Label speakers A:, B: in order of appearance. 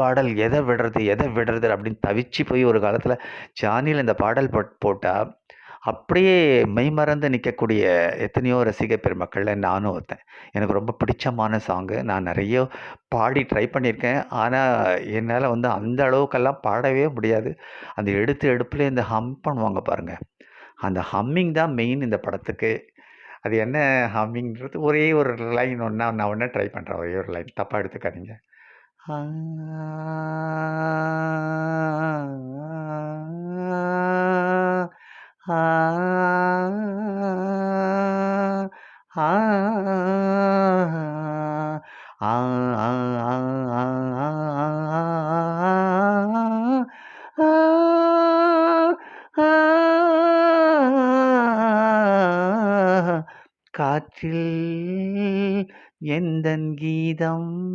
A: பாடல் எதை விடுறது எதை விடுறது அப்படின்னு தவிச்சு போய் ஒரு காலத்தில் ஜானியில் இந்த பாடல் போட்டால் அப்படியே மெய்மறந்து நிற்கக்கூடிய எத்தனையோ ரசிக பெருமக்களில் நானும் ஒருத்தன். எனக்கு ரொம்ப பிடிச்சமான சாங்கு நான் நிறைய பாடி ட்ரை பண்ணியிருக்கேன். ஆனால் என்னால் வந்து அந்த அளவுக்கெல்லாம் பாடவே முடியாது. அந்த எடுத்து எடுப்புலேயே இந்த ஹம் பண்ணுவாங்க பாருங்கள் அந்த ஹம்மிங் தான் மெயின் இந்த படத்துக்கு. அது என்ன ஹம்மிங்கிறது ஒரே ஒரு லைன் ஒன்றா நான் ஒன்றா ட்ரை பண்ணுறேன் ஒரே ஒரு லைன் தப்பாக எடுத்துக்காதீங்க. காற்றில் எந்தன் கீதம்?